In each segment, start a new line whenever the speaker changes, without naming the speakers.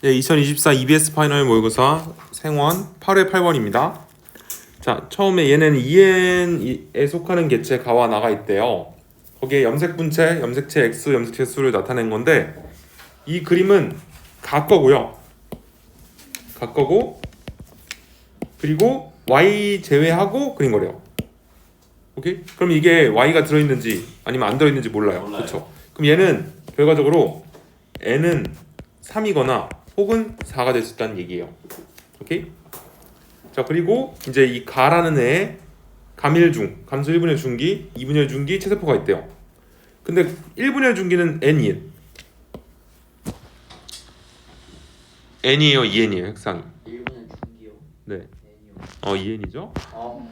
네, 2024 EBS 파이널 모의고사 생원 8회 8번입니다. 자, 처음에 얘는 EN에 속하는 개체 가와 나가 있대요. 거기에 염색 분체, 염색체 X, 염색체 수를 나타낸 건데 이 그림은 가 거고요. 가 거고 그리고 Y 제외하고 그린 거래요. 오케이? 그럼 이게 Y가 들어있는지 아니면 안 들어있는지 몰라요.
몰라요.
그렇죠? 그럼 얘는 결과적으로 N은 3이거나 혹은 4가 될 수 있다는 얘기예요. 오케이? 자 그리고 이제 이 가라는 애에 감일중, 감수 1분의 중기, 2분의 중기, 체세포가 있대요. 근데 1분의 중기는 N이에요. N이에요, 2N이에요, 핵상이.
1분의 중기요.
네.
N이요.
어, 2N이죠.
어.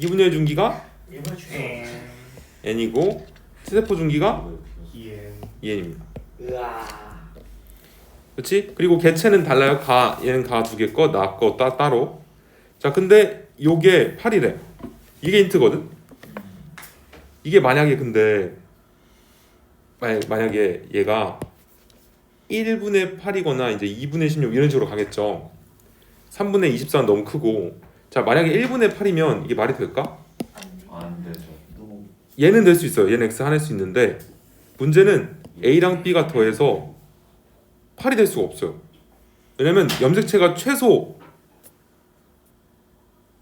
2분의 중기가
1분의 중기요.
N이고 체세포 중기가
이엔
2N입니다.
으아.
그렇지? 그리고 개체는 달라요. 가 얘는 가 두 개 거, 나 거 따, 따로. 자, 근데 요게 8이래. 이게 힌트거든. 이게 만약에 근데 만약, 만약에 얘가 1분의 8이거나 이제 2분의 16 이런 식으로 가겠죠. 3분의 24는 너무 크고. 자, 만약에 1분의 8이면 이게 말이 될까?
안 되죠.
얘는 될 수 있어요. 얘는 x 하나일 수 있는데 문제는 a랑 b가 더해서 8이 될 수가 없어요. 왜냐면 염색체가 최소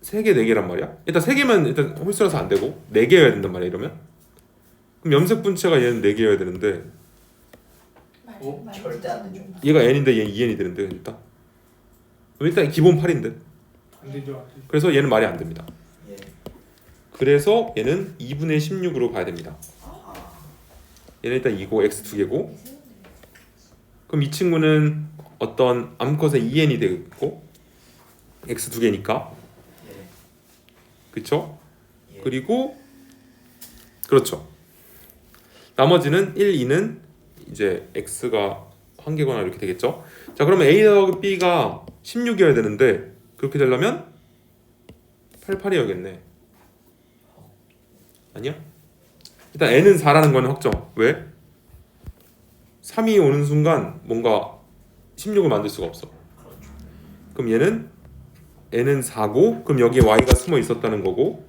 3개, 4개란 말이야. 일단 3개면 일단 홀수라서 안 되고 4개여야 된단 말이야, 이러면. 그럼 염색 분체가 얘는 4개여야 되는데
어? 절대 안 되죠.
얘가 n인데 얘는 2n이 되는데 일단. 그럼 일단 기본 8인데.
안 되죠 안 되죠
그래서 얘는 말이 안 됩니다.
예.
그래서 얘는 2분의 16으로 가야 됩니다.
아.
얘는 일단 2고 x 두 개고 그럼 이 친구는 어떤 암컷의 2n이 되겠고 x 두 개니까
예.
그쵸?
예.
그리고 그렇죠 나머지는 1, 2는 이제 x가 한 개거나 이렇게 되겠죠 자 그러면 a 더하기 b가 16이어야 되는데 그렇게 되려면 8, 8이어야겠네 아니야? 일단 n은 4라는 건 확정 왜? 3이 오는 순간 뭔가 16을 만들 수가 없어
그렇죠.
그럼 얘는 n은 4고 그럼 여기에 y가 숨어 있었다는 거고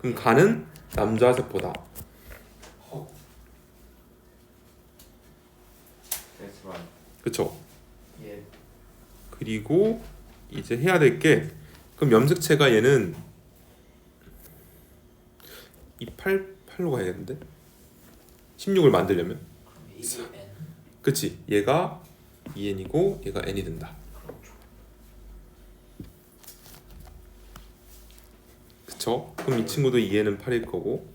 그럼 가는 남자 세포다. 그쵸
예.
그리고 이제 해야 될 게 그럼 염색체가 얘는 이 8, 8로 가야겠는데 16을 만들려면 그치 얘가 2n이고 얘가 n이 된다
그렇죠.
그쵸? 그럼 이 친구도 2n은 8일 거고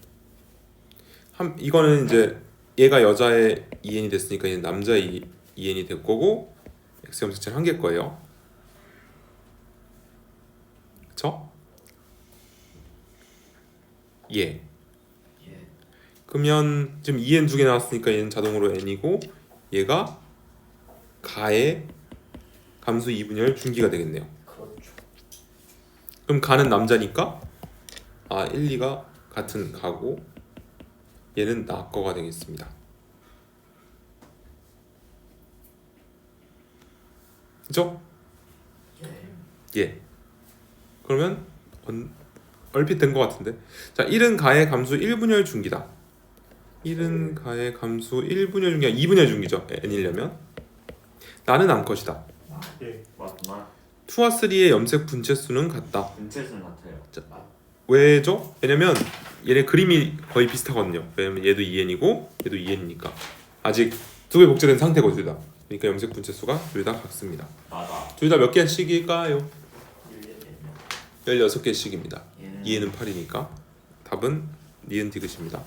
한 이거는 이제 얘가 여자의 2n이 됐으니까 얘는 남자의 2n이 될 거고 x 염색체는 한 개일 거예요. 그쵸? 예.
예.
그러면 지금 2n 두 개 나왔으니까 얘는 자동으로 n이고 얘가 가의 감수 2분열 중기가 되겠네요.
그렇죠.
그럼 가는 남자니까 아 1, 2가 같은 가고 얘는 나 거가 되겠습니다. 그죠?
예.
예. 그러면 언, 얼핏 된 것 같은데. 자, 1은 가의 감수 1분열 중기다. 1은 가의 감수 1분열 중기가 2분열 중기죠. n이려면. 나는 암컷이다.
예
맞나?
2와 3의 염색 분체 수는 같다.
분체수는 같아요.
왜죠? 왜냐면 얘네 그림이 거의 비슷하거든요. 왜냐면 얘도 2n이고 얘도 2n이니까 아직 두 개 복제된 상태고 둘 다. 그러니까 염색 분체 수가 둘 다 같습니다.
맞아.
둘 다 몇 개씩일까요?
1,
16개씩입니다.
얘는
2n은 8이니까 답은 니은 디귿입니다.